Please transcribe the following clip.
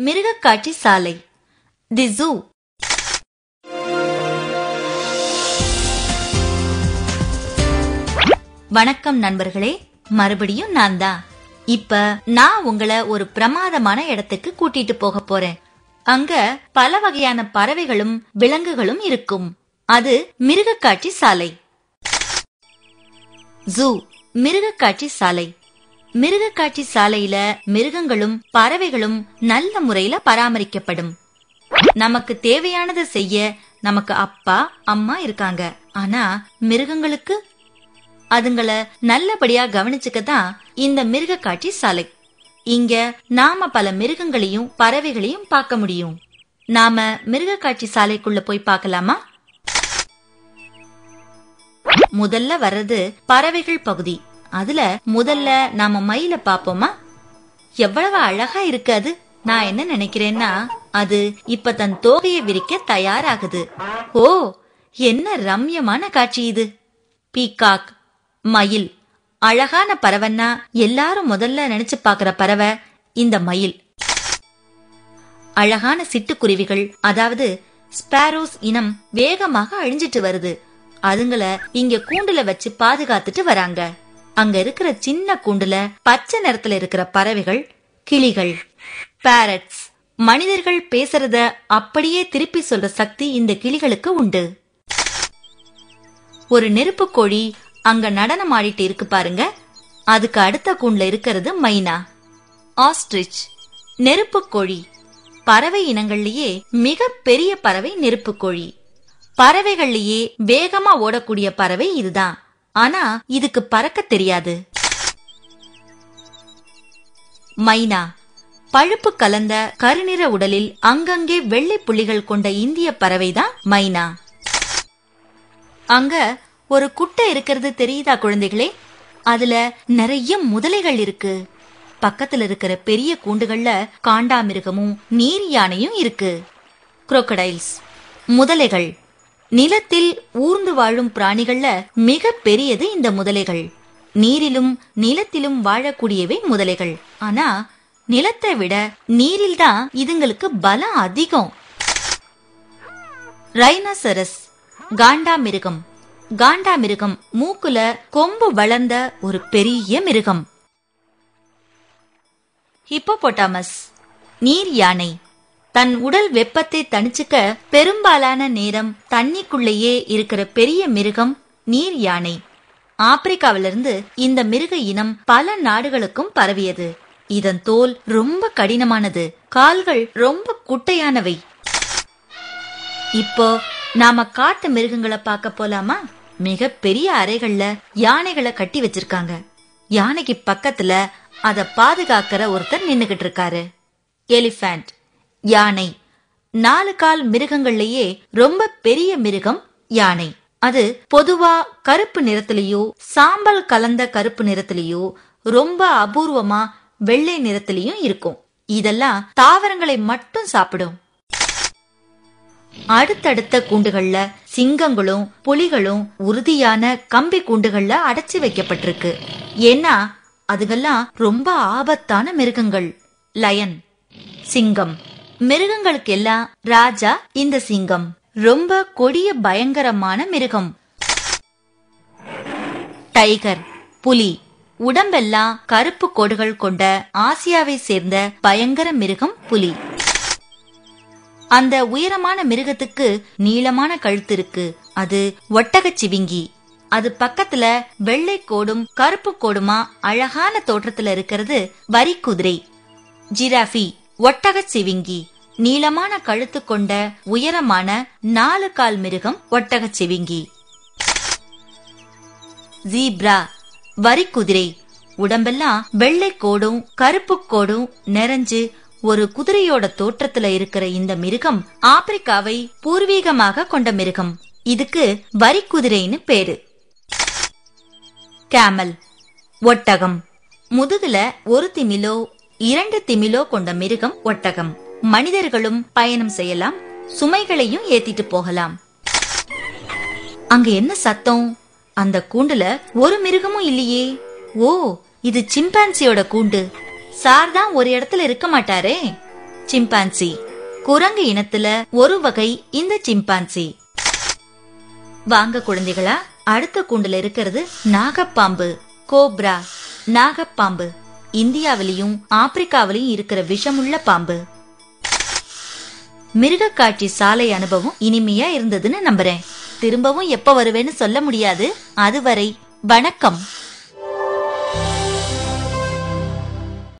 மிருகக்காட்சி சாலை. The zoo. வணக்கம் நண்பர்களே. மறுபடியும் நான் தான் இப்ப நான் உங்களை ஒரு பிரமாதமான இடத்துக்கு கூட்டிட்டு போக போறேன். அங்க பல வகையான பறவைகளும் விலங்குகளும் இருக்கும். அது மிருகக்காட்சி சாலை. ஜூ. மிருகக்காட்சி சாலை. மிருகக்காட்சி சாலையில மிருகங்களும் பறவைகளும் நல்ல முறையில பராமரிக்கப்படும். நமக்கு தேவையானதை செய்ய நமக்கு அப்பா அம்மா இருக்காங்க. ஆனா மிருகங்களுக்கு அதுங்கள நல்லபடியா கவனிச்சுக்க தான் இந்த மிருக காட்சி சாலை. இங்க நாம பல மிருகங்களையும் பறவைகளையும் பார்க்க முடியும். நாம மிருக காட்சி சாலைக்குள்ள போய் பார்க்கலாமா? முதல்ல வர்றது பறவைகள் பகுதி. அதுல முதல்ல நாம மயில பாப்போமா எவ்வளவு அழகா இருக்கு அது. நான் என்ன நினைக்கிறேன்னா அது இப்ப தன் தோகையை விரிக்க தயாராகுது. ஓ என்ன ரம்யமான காட்சி இது. பீகாக் மயில். அழகான பறவைன்னா எல்லாரும் முதல்ல நினைச்சு பாக்குற பறவை இந்த மயில். அழகான சிட்டுக்குருவிகள் அதாவது ஸ்பாரோஸ் இனம் வேகமாக அழிஞ்சிட்டு வருது. அதுங்கள இங்க கூண்டுல வச்சு பாதுகாத்துட்டு வராங்க. அங்க இருக்கிற சின்ன கூண்டுல பச்சை நிறத்துல இருக்கிற பறவைகள் கிளிகள். பேரட்ஸ் மனிதர்கள் பேசுறத அப்படியே திருப்பி சொல்ற சக்தி இந்த கிளிகளுக்கு உண்டு. ஒரு நெருப்பு கோழி அங்க நடனம் ஆடிட்டு இருக்கு பாருங்க. அதுக்கு அடுத்த கூண்டுல இருக்கிறது மைனா. ஆஸ்ட்ரிச் நெருப்பு கோழி. பறவை இனங்கள்லயே மிக பெரிய பறவை நெருப்பு கோழி. பறவைகள்லயே வேகமா ஓடக்கூடிய பறவை இதுதான். ஆனா இதுக்கு பறக்க தெரியாது. மைனா பழுப்பு கலந்த கருநிற உடலில் அங்கங்கே வெள்ளை புள்ளிகள் கொண்ட இந்திய பறவைதான் மைனா. அங்க ஒரு குட்டை இருக்கிறது தெரியுதா குழந்தைகளே? அதுல நிறைய முதலைகள் இருக்கு. பக்கத்துல இருக்கிற பெரிய கூண்டுகள்ல காண்டாமிருகமும் நீர் யானையும் இருக்கு. குரோக்கடைல்ஸ் முதலைகள். நிலத்தில் ஊர்ந்து வாழும் பிராணிகள்ல மிக பெரியது இந்த முதலைகள். நீரிலும் நிலத்திலும் வாழக்கூடியவை முதலைகள். ஆனா நிலத்தை விட நீரில் தான் இதுங்களுக்கு பலம் அதிகம். ரைனோசரஸ் காண்டாமிருகம். காண்டாமிருகம் மூக்குல கொம்பு வளர்ந்த ஒரு பெரிய மிருகம். ஹிப்போபொட்டாமஸ் நீர் யானை. தன் உடல் வெப்பத்தை தணிச்சுக்க பெரும்பாலான நேரம் தண்ணிக்குள்ளேயே இருக்கிற பெரிய மிருகம் நீர் யானை. ஆப்பிரிக்காவிலிருந்து இந்த மிருக இனம் பல நாடுகளுக்கும் பரவியது. இதன் தோல் ரொம்ப கடினமானது. கால்கள் ரொம்ப குட்டையானவை. இப்போ நாம காட்டு மிருகங்களை பார்க்க போலாமா? மிக பெரிய அறைகள்ல யானைகளை கட்டி வச்சிருக்காங்க. யானைக்கு பக்கத்துல அத பாதுகாக்கிற ஒருத்தர் நின்னுகிட்டு இருக்காரு. எலிஃபண்ட். யானை. நாலு கால் மிருகங்கள்லயே ரொம்ப பெரிய மிருகம் யானை. அது பொதுவா கருப்பு நிறத்திலேயோ சாம்பல் கலந்த கருப்பு நிறத்திலேயோ ரொம்ப அபூர்வமா வெள்ளை நிறத்திலையும் இருக்கும். இதெல்லாம் தாவரங்களை மட்டும் சாப்பிடும். அடுத்தடுத்த கூண்டுகள்ல சிங்கங்களும் புலிகளும் உறுதியான கம்பி கூண்டுகள்ல அடைச்சி வைக்கப்பட்டிருக்கு. ஏன்னா அதுகெல்லாம் ரொம்ப ஆபத்தான மிருகங்கள். லயன். சிங்கம். மிருகங்களுக்கு எல்லாம் ராஜா இந்த சிங்கம். ரொம்ப கொடிய பயங்கரமான மிருகம். டைகர் புலி. உடம்பெல்லாம் கருப்பு கோடுகள் கொண்ட ஆசியாவை சேர்ந்த பயங்கர மிருகம் புலி. அந்த உயரமான மிருகத்துக்கு நீளமான கழுத்து இருக்கு. அது ஒட்டகச் சிவிங்கி. அது பக்கத்துல வெள்ளை கோடும் கருப்பு கோடுமா அழகான தோற்றத்துல இருக்கிறது வரி குதிரை ஜிராஃபி ஒட்டகச் சிவிங்கி. நீளமான கழுத்து கொண்ட உயரமான நாலு கால் மிருகம் ஒட்டகச் செவிங்கி. ஜீப்ரா வரி குதிரை. உடம்பெல்லாம் வெள்ளை கோடும் கருப்பு கோடும் நிறைஞ்சு ஒரு குதிரையோட தோற்றத்துல இருக்கிற இந்த மிருகம் ஆப்பிரிக்காவை பூர்வீகமாக கொண்ட மிருகம். இதுக்கு வரி குதிரைன்னு பேரு. கேமல் ஒட்டகம். முதுகுல ஒரு திமிலோ இரண்டு திமிலோ கொண்ட மிருகம் ஒட்டகம். மனிதர்களும் பயணம் செய்யலாம் சுமைகளையும் ஏத்திட்டு போகலாம். அங்க என்ன சத்தம்? அந்த கூண்டுல ஒரு மிருகமும் இல்லையே. ஓ இது சிம்பான்சியோட கூண்டு. சார் தான் ஒரு இடத்துல இருக்க மாட்டாரே. சிம்பான்சி குரங்கு இனத்துல ஒரு வகை இந்த சிம்பான்சி. வாங்க குழந்தைகளா அடுத்த கூண்டுல இருக்கிறது நாகப்பாம்பு கோப்ரா. நாகப்பாம்பு இந்தியாவிலையும் ஆப்பிரிக்காவிலையும் இருக்கிற விஷமுள்ள பாம்பு. மிருகக்காட்சி சாலை அனுபவம் இனிமையா இருந்ததுன்னு நம்புறேன். திரும்பவும் எப்ப வருவேன்னு சொல்ல முடியாது. அதுவரை வணக்கம்.